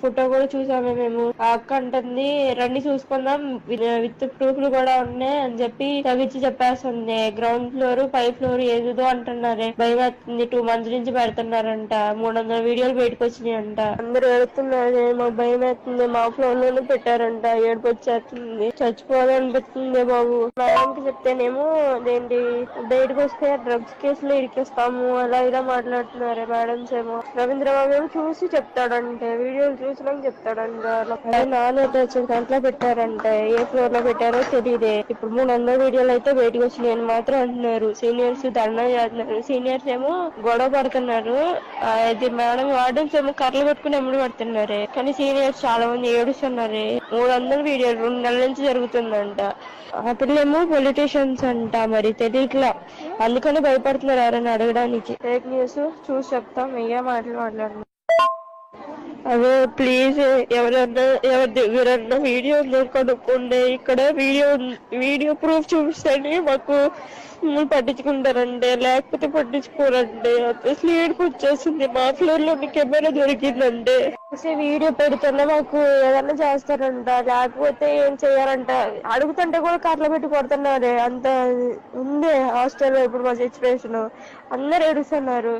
Photo కూడా చూసాము మేము. ఆ అక్క అంటుంది రండి చూసుకుందాం విత్ ప్రూఫ్లు కూడా ఉన్నాయి అని చెప్పి తగ్గించి చెప్పేస్తుంది. గ్రౌండ్ ఫ్లోర్ పై ఫ్లోర్ ఏదో అంటున్నారే. భయమేస్తుంది టూ మంత్స్ నుంచి పెడుతున్నారంట. మూడు వందల వీడియోలు బయటకు వచ్చినాయి అంట అందరూ ఏడుతున్నారు మాకు భయం అవుతుంది మా ఫ్లోర్లోనే పెట్టారంట. ఏడుపు వచ్చేస్తుంది. చచ్చిపోవాలనిపిస్తుంది బాబు. మేడంకి చెప్తేనేమో అదేంటి బయటకు వస్తే డ్రగ్స్ కేసులు ఇరికిస్తాము అలా ఇలా మాట్లాడుతున్నారు మేడమ్స్ ఏమో. రవీంద్రబాబు ఏమో చూసి చెప్తాడంటే. వీడియోలు చూసినాక చెప్తాడంట. నాన్ అటాచ్డ్ దాంట్లో పెట్టారంటే. ఏ ఫ్లోర్లో పెట్టారో తెలియదే ఇప్పుడు మూడు వందల వీడియోలు అయితే బయటకు వచ్చినాయి అని మాత్రం అంటున్నారు. సీనియర్స్ ధర్నా చేస్తున్నారు. సీనియర్స్ ఏమో గొడవ పడుతున్నారు. ఇది మేడం వార్డెన్స్ ఏమో కర్రలు పట్టుకుని ఎమ్మడి పడుతున్నారే. కానీ సీనియర్స్ చాలా మంది ఏడుస్తున్నారే. మూడు వందల వీడియోలు రెండు నెలల నుంచి జరుగుతుందంట. ఆ పిల్లేమో పొలిటీషియన్స్ అంట మరి తెలియట్లా. అందుకని భయపడుతున్నారు ఎవరైనా అడగడానికి. ఫేక్ న్యూస్ చూసి చెప్తాం. ఏ మాటలు మాట్లాడుతున్నాం అదే ప్లీజ్ ఎవరన్నా ఎవరి దగ్గరన్నా వీడియో ఉందో కనుక్కోండి. ఇక్కడ వీడియో వీడియో ప్రూఫ్ చూపిస్తేనే. మాకు పట్టించుకుంటారండి. లేకపోతే పట్టించుకోరండి. అసలు ఏడుపు వచ్చేసింది. మా ఫ్లోర్లో కెమెరా దొరికిందండి. అసలు వీడియో పెడుతున్నా మాకు ఏదన్నా చేస్తారంట. లేకపోతే ఏం చేయాలంట? అడుగుతుంటే కూడా కర్రలు పెట్టి కొడుతున్నారు. అంత ఉంది హాస్టల్లో ఇప్పుడు మా సిచ్యువేషన్ అందరు ఏడుస్తున్నారు.